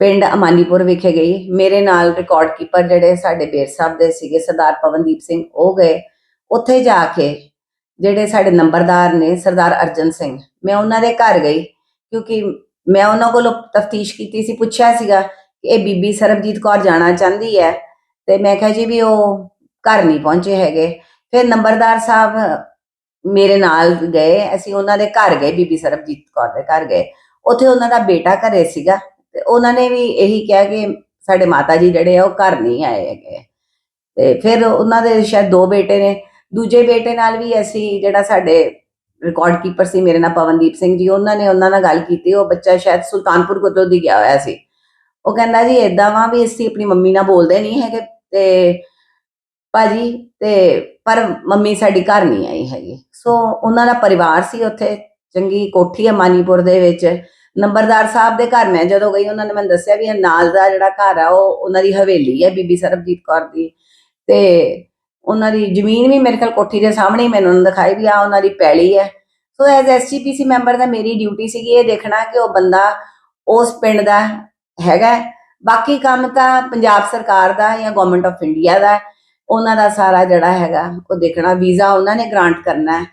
ਪਿੰਡ ਅਮਾਨੀਪੁਰ ਵਿਖੇ ਗਈ। ਮੇਰੇ ਨਾਲ ਰਿਕਾਰਡ ਕੀਪਰ ਜਿਹੜੇ ਸਾਡੇ ਬੇਰ ਸਾਹਿਬ ਦੇ ਸੀਗੇ, ਸਰਦਾਰ ਪਵਨਦੀਪ ਸਿੰਘ, ਉਹ ਗਏ। ਉੱਥੇ ਜਾ ਕੇ ਜਿਹੜੇ ਸਾਡੇ ਨੰਬਰਦਾਰ ਨੇ ਸਰਦਾਰ ਅਰਜਨ ਸਿੰਘ, ਮੈਂ ਉਹਨਾਂ ਦੇ ਘਰ ਗਈ ਕਿਉਂਕਿ ਮੈਂ ਉਹਨਾਂ ਕੋਲੋਂ ਤਫਤੀਸ਼ ਕੀਤੀ ਸੀ, ਪੁੱਛਿਆ ਸੀਗਾ ਕਿ ਇਹ ਬੀਬੀ ਸਰਬਜੀਤ ਕੌਰ ਜਾਣਾ ਚਾਹੁੰਦੀ ਹੈ ਤੇ ਮੈਂ ਕਿਹਾ ਜੀ ਵੀ ਉਹ ਘਰ ਨਹੀਂ ਪਹੁੰਚੇ ਹੈਗੇ। ਫਿਰ ਨੰਬਰਦਾਰ ਸਾਹਿਬ ਮੇਰੇ ਨਾਲ ਗਏ, ਅਸੀਂ ਉਹਨਾਂ ਦੇ ਘਰ ਗਏ, ਬੀਬੀ ਸਰਬਜੀਤ ਕੌਰ ਦੇ ਘਰ ਗਏ। ਉੱਥੇ ਉਹਨਾਂ ਦਾ ਬੇਟਾ ਘਰੇ ਸੀਗਾ। ਤੇ ਉਹਨਾਂ ਨੇ ਵੀ ਇਹੀ ਕਿਹਾ ਕਿ ਸਾਡੇ ਮਾਤਾ ਜੀ ਜਿਹੜੇ ਆ ਉਹ ਘਰ ਨਹੀਂ ਆਏ ਹੈਗੇ। ਤੇ ਫਿਰ ਉਹਨਾਂ ਦੇ ਸ਼ਾਇਦ ਦੋ ਬੇਟੇ ਨੇ। ਦੂਜੇ ਬੇਟੇ ਨਾਲ ਵੀ ਅਸੀਂ ਜਿਹੜਾ ਸਾਡੇ ਰਿਕਾਰਡ ਕੀਪਰ ਸੀ ਮੇਰੇ ਨਾਲ ਪਵਨਦੀਪ ਸਿੰਘ ਜੀ, ਉਹਨਾਂ ਨੇ ਉਹਨਾਂ ਨਾਲ ਗੱਲ ਕੀਤੀ। ਉਹ ਬੱਚਾ ਸ਼ਾਇਦ ਸੁਲਤਾਨਪੁਰ ਕੋਲੋਂ ਦੀ ਗਿਆ ਹੋਇਆ ਸੀ। ਉਹ ਕਹਿੰਦਾ ਜੀ, ਏਦਾਂ ਵਾ ਵੀ ਅਸੀਂ ਆਪਣੀ ਮੰਮੀ ਨਾਲ ਬੋਲਦੇ ਨਹੀਂ ਹੈਗੇ ਤੇ ਭਾਜੀ, ਤੇ ਪਰ ਮੰਮੀ ਸਾਡੀ ਘਰ ਨਹੀਂ ਆਈ ਹੈਗੀ। ਸੋ ਉਹਨਾਂ ਦਾ ਪਰਿਵਾਰ ਸੀ ਉੱਥੇ, ਚੰਗੀ ਕੋਠੀ ਹੈ ਮਾਨੀਪੁਰ ਦੇ ਵਿੱਚ। ਨੰਬਰਦਾਰ ਸਾਹਿਬ ਦੇ ਘਰ ਮੈਂ ਜਦੋਂ ਗਈ, ਉਹਨਾਂ ਨੇ ਮੈਨੂੰ ਦੱਸਿਆ ਵੀ ਇਹ ਨਾਲ ਦਾ ਜਿਹੜਾ ਘਰ ਆ, ਉਹ ਉਹਨਾਂ ਦੀ ਹਵੇਲੀ ਹੈ ਬੀਬੀ ਸਰਬਜੀਤ ਕੌਰ ਦੀ। ਤੇ ਉਹਨਾਂ ਦੀ ਜ਼ਮੀਨ ਵੀ ਮੇਰੇ ਕੋਲ ਕੋਠੀ ਦੇ ਸਾਹਮਣੇ ਹੀ ਮੈਨੂੰ ਉਹਨਾਂ ਦਿਖਾਈ ਵੀ ਆ ਉਹਨਾਂ ਦੀ ਪੈਲੀ ਹੈ ਸੋ ਐਜ਼ ਐਸਜੀਪੀਸੀ ਮੈਂਬਰ ਦਾ ਮੇਰੀ ਡਿਊਟੀ ਸੀਗੀ ਇਹ ਦੇਖਣਾ ਕਿ ਉਹ ਬੰਦਾ ਉਸ ਪਿੰਡ ਦਾ ਹੈਗਾ। ਬਾਕੀ ਕੰਮ ਤਾਂ ਪੰਜਾਬ ਸਰਕਾਰ ਦਾ ਜਾਂ ਗਵਰਨਮੈਂਟ ਆਫ ਇੰਡੀਆ ਦਾ। ਉਹਨਾਂ ਦਾ ਸਾਰਾ ਜਿਹੜਾ ਹੈਗਾ, ਉਹ ਦੇਖਣਾ, ਵੀਜ਼ਾ ਉਹਨਾਂ ਨੇ ਗ੍ਰਾਂਟ ਕਰਨਾ। ਹੈ